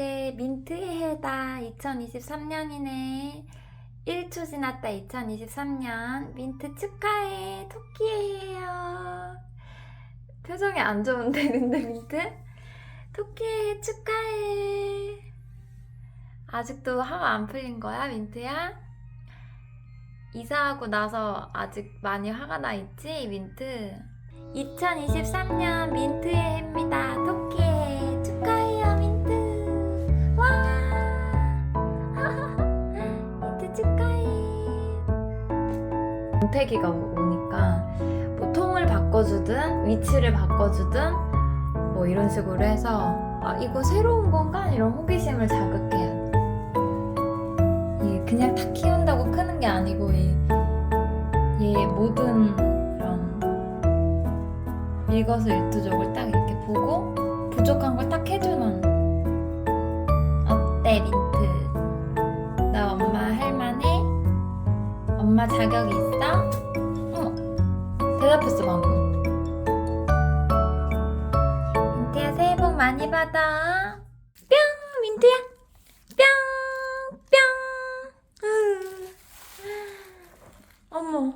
이제 민트의 해다 2023년이네 1초 지났다 2023년 민트 축하해 토끼의 해요 표정이 안 좋은데 근데 민트 토끼의 해 축하해 아직도 화가 안 풀린 거야 민트야? 이사하고 나서 아직 많이 화가 나 있지 민트? 2023년 민트의 해입니다. 공태기가 오니까 뭐 통을 바꿔주든 위치를 바꿔주든 뭐 이런 식으로 해서 아 이거 새로운 건가 이런 호기심을. 이게 그냥 다 키운다고 크는 게 아니고 이, 얘 모든 그런 일거수일투족을 딱 이렇게 보고 부족한 걸딱 엄마 자격이 있어? 어, 대답했어 방금. 민트야 새해 복 많이 받아. 뿅 민트야. 뿅 뿅. 아. 어머.